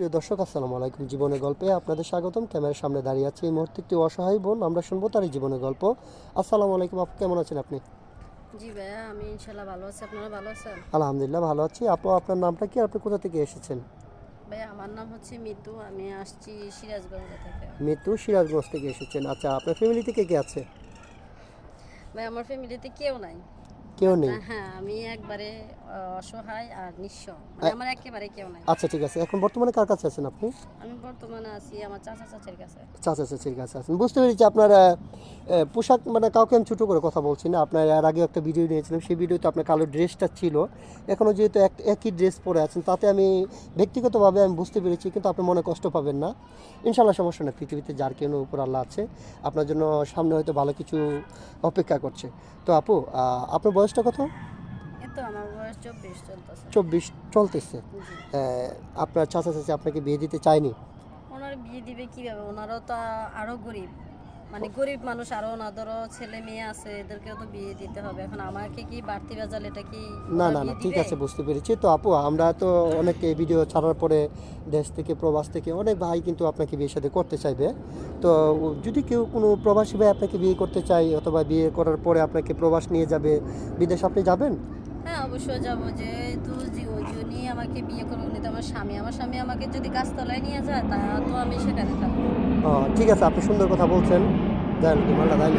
প্রিয় দর্শক আসসালামু আলাইকুম। জীবনের গল্পে আপনাদের স্বাগতম। ক্যামেরার সামনে দাঁড়িয়ে আছে এই মুহূর্তে একটি অসহায় বোন। আমরা শুনব তার এই জীবনের গল্প। আসসালামু আলাইকুম আপু কেমন আছেন আপনি? জি ভাইয়া আমি ইনশাল্লাহ ভালো আছি। আপনারা ভালো আছেন? আলহামদুলিল্লাহ ভালো আছি। আপু আপনার নামটা কি আপনি কোথা থেকে এসেছেন? ভাইয়া আমার নাম হচ্ছে মিতু। আমি আসছি সিরাজগঞ্জ থেকে। মৃত্যু সিরাজগঞ্জ থেকে এসেছেন। আচ্ছা আপনার ফ্যামিলি থেকে কে আছে? ভাই আমার ফ্যামিলিতে কেউ নাই। কেউ নেই? হ্যাঁ আমি একবারে অসহায় আর নিঃস্ব। মানে আমার একেবারে কেউ নাই। আচ্ছা ঠিক আছে। এখন বর্তমানে কার কাছে আছেন আপনি? আমি বর্তমানে আছি আমার চাচা চাচির কাছে। চাচা চাচির কাছে আছেন। বুঝতে পেরেছি আপনার পোশাক মানে কাউকে আমি ছোটো করে কথা বলছি না। আপনার এর আগে একটা ভিডিও নিয়েছিলাম সেই ভিডিওতে আপনার কালো ড্রেসটা ছিল। এখনও যেহেতু এক একই ড্রেস পরে আছেন তাতে আমি ব্যক্তিগতভাবে আমি বুঝতে পেরেছি কিন্তু আপনি মনে কষ্ট পাবেন না। ইনশাল্লাহ সমস্যা নেই পৃথিবীতে যার কেন উপর আল্লাহ আছে। আপনার জন্য সামনে হয়তো ভালো কিছু অপেক্ষা করছে। তো আপু আপনার বয়সটা কত? চব্বিশ চলতেছে। আপনার চাচা চাচি আপনাকে বিয়ে দিতে চায়নি? ওনার বিয়ে দিবে কীভাবে? ওনারও তো আরও গরিব। মানে গরিব মানুষ আরও ওনাদেরও ছেলে মেয়ে আছে এদেরকেও তো বিয়ে দিতে হবে। এখন আমাকে কি বাড়তি বাজাল এটা কি না না না ঠিক আছে বুঝতে পেরেছি। তো আপু আমরা তো অনেক ভিডিও ছাড়ার পরে দেশ থেকে প্রবাস থেকে অনেক ভাই কিন্তু আপনাকে বিয়ে সাথে করতে চাইবে। তো যদি কেউ কোনো প্রবাসী ভাই আপনাকে বিয়ে করতে চায় অথবা বিয়ে করার পরে আপনাকে প্রবাস নিয়ে যাবে বিদেশ আপনি যাবেন? হ্যাঁ অবশ্যই যাব। যেহেতু যে ওই জন্যই আমাকে বিয়ে করব আমার স্বামী। আমার স্বামী আমাকে যদি গাছতলায় নিয়ে যায় তা তো আমি সেখানে থাকব। ঠিক আছে, আপনি সুন্দর কথা বলছেন। দেন মাল্লা দেন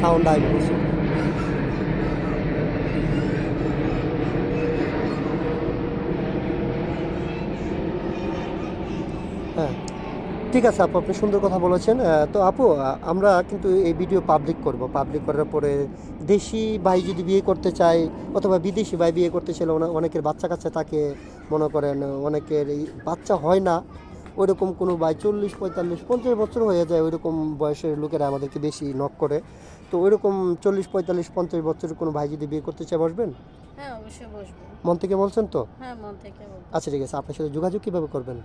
সাউন্ড আই বলছি হ্যাঁ ঠিক আছে, আপু, আপনি সুন্দর কথা বলেছেন। তো আপু আমরা কিন্তু এই ভিডিও পাবলিক করব। পাবলিক করার পরে দেশি ভাই যদি বিয়ে করতে চায়, অথবা বিদেশি ভাই বিয়ে করতে চাইলে অনেকের বাচ্চা কাচ্চা থাকে, মনে করেন, অনেকের বাচ্চা হয় না। ওইরকম কোনো বাই চল্লিশ পঁয়তাল্লিশ পঞ্চাশ বছর হয়ে যায় ওইরকম বয়সের লোকেরা আমাদেরকে বেশি নক করে। তো ওইরকম চল্লিশ পঁয়তাল্লিশ পঞ্চাশ বছরের কোনো ভাই যদি বিয়ে করতে চায় বসবেন? হ্যাঁ অবশ্যই বসবো। মন থেকে বলছেন তো? হ্যাঁ মন থেকে আচ্ছা ঠিক আছে। আপনার সাথে যোগাযোগ কীভাবে করবেন?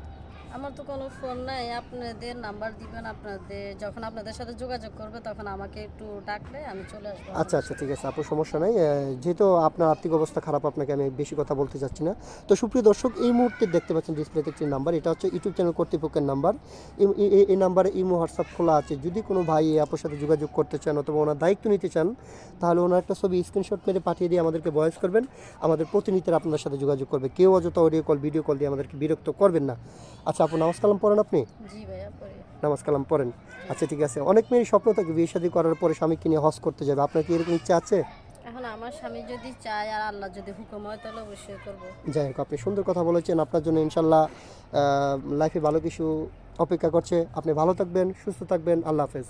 আমার তো কোনো ফোন নাই, আপনাদের নাম্বার দিবেন আপনাদের, যখন আপনাদের সাথে যোগাযোগ করবে তখন আমাকে একটু ডাকলে আমি চলে আসব আচ্ছা আচ্ছা ঠিক আছে, আপু, সমস্যা নাই। যেহেতু আপনার আর্থিক অবস্থা খারাপ, আপনাকে আমি বেশি কথা বলতে চাচ্ছি না। তো সুপ্রিয় দর্শক, এই মুহূর্তে দেখতে পাচ্ছেন ডিসপ্লেতে একটি নাম্বার এটা হচ্ছে ইউটিউব চ্যানেল কর্তৃপক্ষের নাম্বার এই- নাম্বারে ইমো হোয়াটসঅ্যাপ খোলা আছে। যদি কোনো ভাই এই আপুর সাথে যোগাযোগ করতে চান অথবা ওনার দায়িত্ব নিতে চান, তাহলে ওনার একটা ছবি স্ক্রিনশট মেরে পাঠিয়ে দিয়ে আমাদেরকে ভয়েস করবেন। আমাদের প্রতিনিধিরা আপনার সাথে যোগাযোগ করবে। কেউ অযথা অডিও কল ভিডিও কল দিয়ে আমাদেরকে বিরক্ত করবেন না। আচ্ছা আপু নামাজ কালাম পড়েন আপনি? জি নামাজ কালাম পড়েন। আচ্ছা ঠিক আছে। অনেক মেয়ের স্বপ্ন থাকে বিয়ে শাদী করার পরে স্বামীকে নিয়ে হজ করতে যাবে। আপনার কি এরকম ইচ্ছা আছে? এখন আমার স্বামী যদি চায় আর আল্লাহ যদি হুকুম হয় তাহলে অবশ্যই করব। যাই হোক আপনি সুন্দর কথা বলেছেন। আপনার জন্য ইনশাল্লাহ লাইফে ভালো কিছু অপেক্ষা করছে। আপনি ভালো থাকবেন সুস্থ থাকবেন। আল্লাহ হাফেজ।